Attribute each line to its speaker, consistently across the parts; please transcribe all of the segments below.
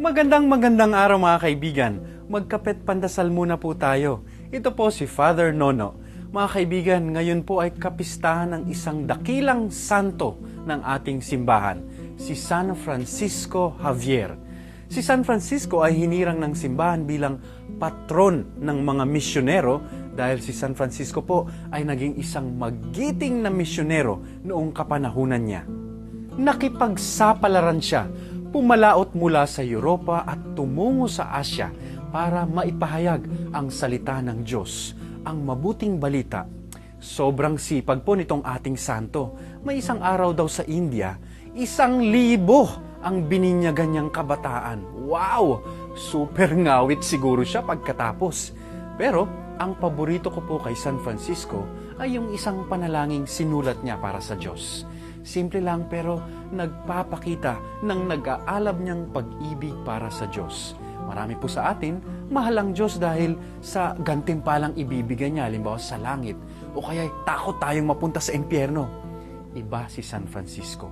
Speaker 1: Magandang magandang araw mga kaibigan. Magkapet pandasal muna po tayo. Ito po si Father Nono. Mga kaibigan, ngayon po ay kapistahan ng isang dakilang santo ng ating simbahan, si San Francisco Javier. Si San Francisco ay hinirang ng simbahan bilang patron ng mga misyonero dahil si San Francisco po ay naging isang magiting na misyonero noong kapanahunan niya nakipagsapalaran siya, pumalaot mula sa Europa at tumungo sa Asya para maipahayag ang salita ng Diyos, ang mabuting balita. Sobrang sipag po nitong ating santo. May isang araw daw sa India, isang libo ang bininyagan niyang kabataan. Wow! Super ngawit siguro siya pagkatapos. Pero ang paborito ko po kay San Francisco ay yung isang panalangin sinulat niya para sa Diyos. Simple lang pero nagpapakita ng nag-aalab niyang pag-ibig para sa Diyos. Marami po sa atin, mahal ang Diyos dahil sa gantimpalang ibibigay niya, halimbawa sa langit, o kaya takot tayong mapunta sa impyerno. Iba si San Francisco.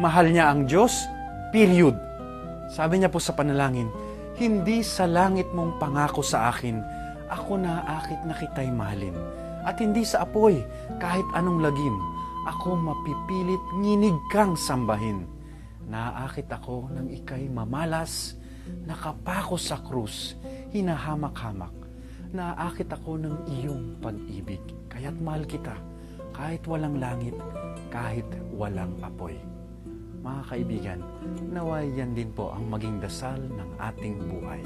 Speaker 1: Mahal niya ang Diyos, period. Sabi niya po sa panalangin, Hindi sa langit mong pangako sa akin, ako na akit na kita'y mahalin. At hindi sa apoy, kahit anong lagim, ako mapipilit nginig kang sambahin. Naaakit ako ng ikay mamalas, nakapako sa krus, hinahamak-hamak. Naaakit ako ng iyong pag-ibig, kaya't mahal kita, kahit walang langit, kahit walang apoy. Mga kaibigan, naway yan din po ang maging dasal ng ating buhay.